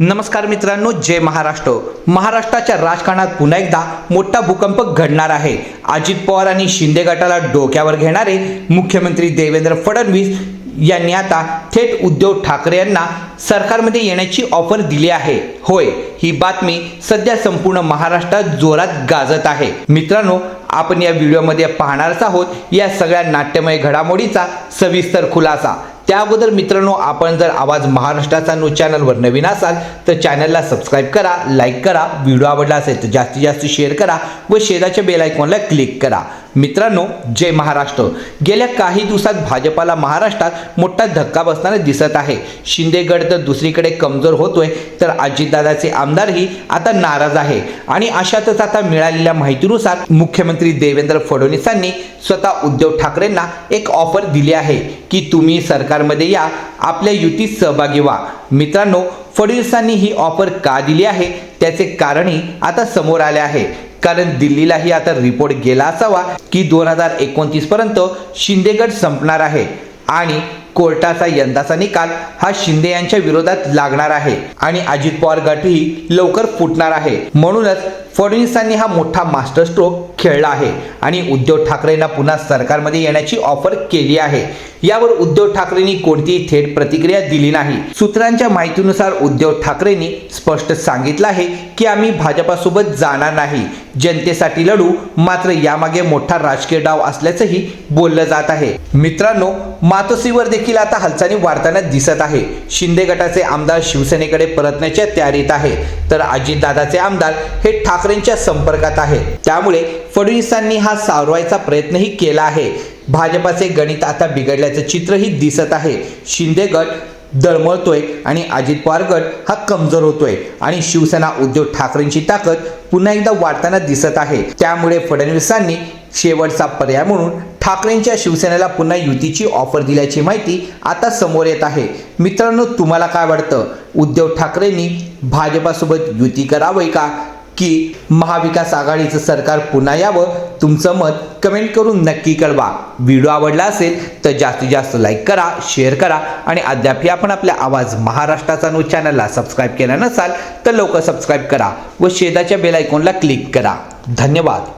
नमस्कार मित्रांनो जय महाराष्ट्र. महाराष्ट्राच्या राजकारणात पुन्हा एकदा मोठा भूकंप घडणार आहे. अजित पवार आणि शिंदे गटाला डोक्यावर घेणारे मुख्यमंत्री देवेंद्र फडणवीस यांनी आता थेट उद्धव ठाकरे यांना सरकारमध्ये येण्याची ऑफर दिली आहे. होय ही बातमी सध्या संपूर्ण महाराष्ट्रात जोरात गाजत आहे. मित्रांनो आपण या व्हिडिओमध्ये पाहणारच आहोत या सगळ्या नाट्यमय घडामोडीचा सविस्तर खुलासा. त्या अगोदर मित्रांनो आपण जर आवाज महाराष्ट्राचा न्यूज चॅनलवर नवीन असाल तर चॅनलला सबस्क्राईब करा लाईक करा व्हिडिओ आवडला असेल तर जास्तीत जास्त शेअर करा व शेजारच्या बेल आयकॉनला क्लिक करा. मित्रांनो जय महाराष्ट्र. गेल्या काही दिवसात भाजपाला महाराष्ट्रात मोठा धक्का बसताना दिसत आहे. शिंदेगड तर दुसरीकडे कमजोर होतोय तर अजितदादाचे आमदारही आता नाराज आहे. आणि अशातच आता मिळालेल्या माहितीनुसार मुख्यमंत्री देवेंद्र फडणवीसांनी स्वतः उद्धव ठाकरेंना एक ऑफर दिली आहे की तुम्ही सरकारमध्ये या आपल्या युतीत सहभागी व्हा. मित्रांनो फडणवीसांनी ही ऑफर का दिली आहे? त्याचे कारणही आता समोर आले आहे. कारण दिल्लीलाही आता रिपोर्ट गेला असावा की दोन हजार एकोणतीस पर्यंत शिंदेगड संपणार आहे. आणि कोर्टाचा यंदाचा निकाल हा शिंदे यांच्या विरोधात लागणार आहे. आणि अजित पवार गटही लवकर फुटणार आहे. म्हणूनच फडणवीसांनी हा मोठा मास्टर स्ट्रोक खेळला आहे. आणि उद्धव ठाकरेंना पुन्हा सरकारमध्ये येण्याची ऑफर केली आहे. यावर उद्धव ठाकरेंनी कोणतीही थेट प्रतिक्रिया दिली नाही. सूत्रांच्या माहितीनुसार उद्धव ठाकरेंनी स्पष्ट सांगितलं आहे की आम्ही भाजपासोबत जाणार नाही. जनतेसाठी लढू मात्र यामागे मोठा राजकीय डाव असल्याचंही बोललं जात आहे. मित्रांनो मातोश्रीवर देखील आता हालचाली वाढताना दिसत आहे. शिंदे गटाचे आमदार शिवसेनेकडे परतण्याच्या तयारीत आहे. तर अजितदादाचे आमदार हे ठाकरेंच्या संपर्कात आहे. त्यामुळे फडणवीसांनी हा सावरवायचा प्रयत्नही केला आहे. भाजपाचे गणित आता बिघडल्याचं चित्रही दिसत आहे. शिंदे गट दळमळतोय आणि अजित पवार गट हा कमजोर होतोय. आणि शिवसेना उद्धव ठाकरेंची ताकद पुन्हा एकदा वाढताना दिसत आहे. त्यामुळे फडणवीसांनी शेवटचा पर्याय म्हणून ठाकरेंच्या शिवसेनेला पुन्हा युतीची ऑफर दिल्याची माहिती आता समोर येत आहे. मित्रांनो तुम्हाला काय वाटतं? उद्धव ठाकरेंनी भाजपासोबत युती करावं का? की महाविकास आघाडीचं सरकार पुन्हा यावं तुमचं मत कमेंट करून नक्की कळवा. व्हिडिओ आवडला असेल तर जास्तीत जास्त लाईक करा शेअर करा आणि अद्यापही आपण आपल्या आवाज महाराष्ट्राचा न्यूज चॅनलला सबस्क्राईब केला नसाल तर लवकर सबस्क्राईब करा व शेजाच्या बेल आयकॉनला क्लिक करा. धन्यवाद.